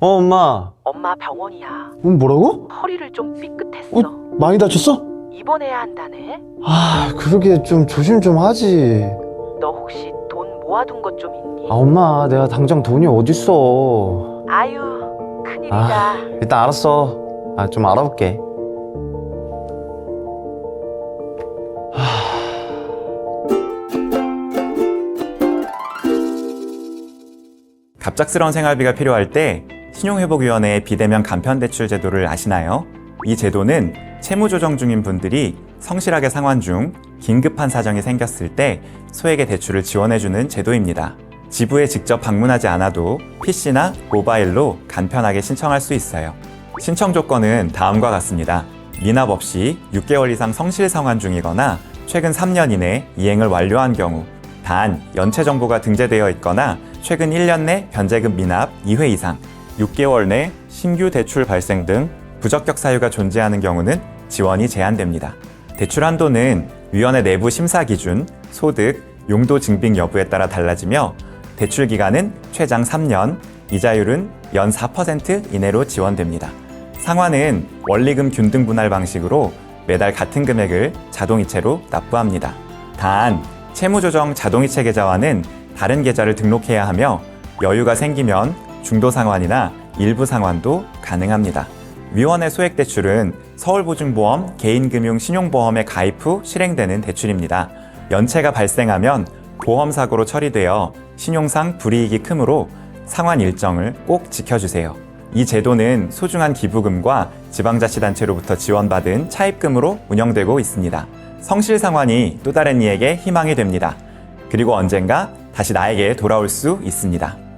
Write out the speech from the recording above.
어, 엄마. 엄마 병원이야. 음, 뭐라고? 허리를 좀 삐끗했어. 어, 많이 다쳤어? 입원해야 한다네. 아, 그러게 좀 조심 좀 하지. 너 혹시 돈 모아둔 것 좀 있니? 아, 엄마, 내가 당장 돈이 어딨어. 아유, 큰일이다. 아, 일단 알았어. 아, 좀 알아볼게. 갑작스러운 생활비가 필요할 때 신용회복위원회의 비대면 간편대출 제도를 아시나요? 이 제도는 채무조정 중인 분들이 성실하게 상환 중 긴급한 사정이 생겼을 때 소액의 대출을 지원해주는 제도입니다. 지부에 직접 방문하지 않아도 PC나 모바일로 간편하게 신청할 수 있어요. 신청 조건은 다음과 같습니다. 미납 없이 6개월 이상 성실 상환 중이거나 최근 3년 이내 이행을 완료한 경우 단 연체 정보가 등재되어 있거나 최근 1년 내 변제금 미납 2회 이상 6개월 내 신규 대출 발생 등 부적격 사유가 존재하는 경우는 지원이 제한됩니다. 대출 한도는 위원회 내부 심사 기준, 소득, 용도 증빙 여부에 따라 달라지며 대출 기간은 최장 3년, 이자율은 연 4% 이내로 지원됩니다. 상환은 원리금 균등 분할 방식으로 매달 같은 금액을 자동이체로 납부합니다. 단, 채무조정 자동이체 계좌와는 다른 계좌를 등록해야 하며 여유가 생기면 중도 상환이나 일부 상환도 가능합니다. 위원회 소액 대출은 서울보증보험 개인금융신용보험에 가입 후 실행되는 대출입니다. 연체가 발생하면 보험사고로 처리되어 신용상 불이익이 크므로 상환 일정을 꼭 지켜주세요. 이 제도는 소중한 기부금과 지방자치단체로부터 지원받은 차입금으로 운영되고 있습니다. 성실 상환이 또 다른 이에게 희망이 됩니다. 그리고 언젠가 다시 나에게 돌아올 수 있습니다.